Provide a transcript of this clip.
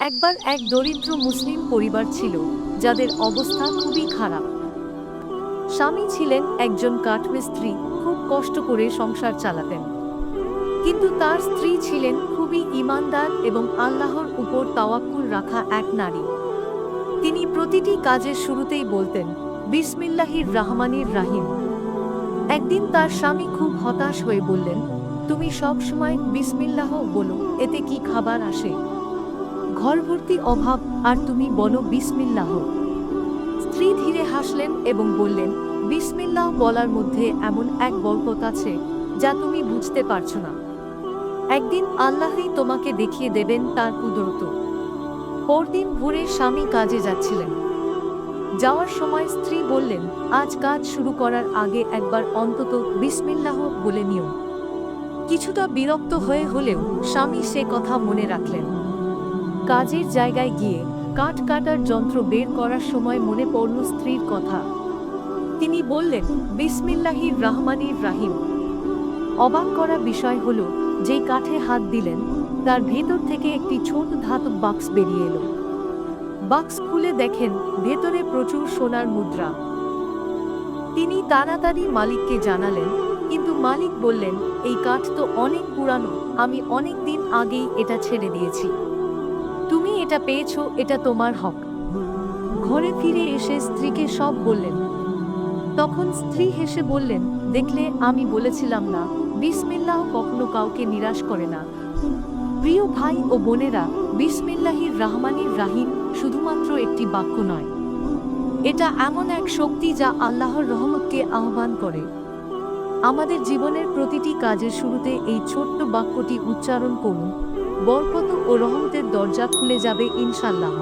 একবার এক দরিদ্র মুসলিম পরিবার ছিল, যাদের অবস্থা খুবই খারাপ। স্বামী ছিলেন একজন কাঠমিস্ত্রি খুব কষ্ট করে সংসার চালাতেন। কিন্তু তার স্ত্রী ছিলেন খুবই ইমানদার এবং আল্লাহর উপর তাওয়াক্কুল রাখা এক নারী। তিনি প্রতিটি কাজের শুরুতেই বলতেন, বিসমিল্লাহির রহমানির রাহিম। একদিন তার স্বামী খুব হতাশ হয়ে বললেন, তুমি সব সময় বিসমিল্লাহ বলো, এতে কি খাবার আসে? ঘর ভর্তি অভাব আর তুমি বলো বিসমিল্লাহ। স্ত্রী ধীরে হাসলেন এবং বললেন, বিসমিল্লাহ বলার মধ্যে এমন এক বরকত আছে যা তুমি বুঝতে পারছ না। একদিন আল্লাহই তোমাকে দেখিয়ে দেবেন তার কুদরত। পরদিন ভোরে স্বামী কাজে যাচ্ছিলেন। যাওয়ার সময় স্ত্রী বললেন, আজ কাজ শুরু করার আগে একবার অন্তত বিসমিল্লাহ বলে নিও। কিছুটা বিরক্ত হয়ে হলেও স্বামী সে কথা মনে রাখলেন। কাজের জায়গায় গিয়ে কাঠ কাটার যন্ত্র বের করার সময় মনে পড়ল স্ত্রীর কথা। তিনি বললেন, বিসমিল্লাহির রহমানির রাহিম। অবাক করা বিষয় হল যেই কাঠে হাত দিলেন, তার ভেতর থেকে একটি ছোট ধাতব বাক্স বেরিয়ে এলো। বাক্স খুলে দেখেন, ভেতরে প্রচুর সোনার মুদ্রা। তিনি তাড়াতাড়ি মালিককে জানালেন, কিন্তু মালিক বললেন, এই কাঠ তো অনেক পুরানো, আমি অনেক দিন আগেই এটা ছেড়ে দিয়েছি। তুমি এটা পেয়েছ, এটা তোমার হক। ঘরে ফিরে এসে স্ত্রীকে সব বললেন। তখন স্ত্রী হেসে বললেন, দেখলে আমি বলেছিলাম না, বিসমিল্লাহ কখনো কাউকে নিরাশ করে না। প্রিয় ভাই ও বোনেরা, বিসমিল্লাহির রহমানির রাহিম শুধুমাত্র একটি বাক্য নয়। এটা এমন এক শক্তি যা আল্লাহর রহমতকে আহ্বান করে। আমাদের জীবনের প্রতিটি কাজের শুরুতে এই ছোট্ট বাক্যটি উচ্চারণ করুন। বরকত ও রহমতের দরজা খুলে যাবে ইনশাল্লাহ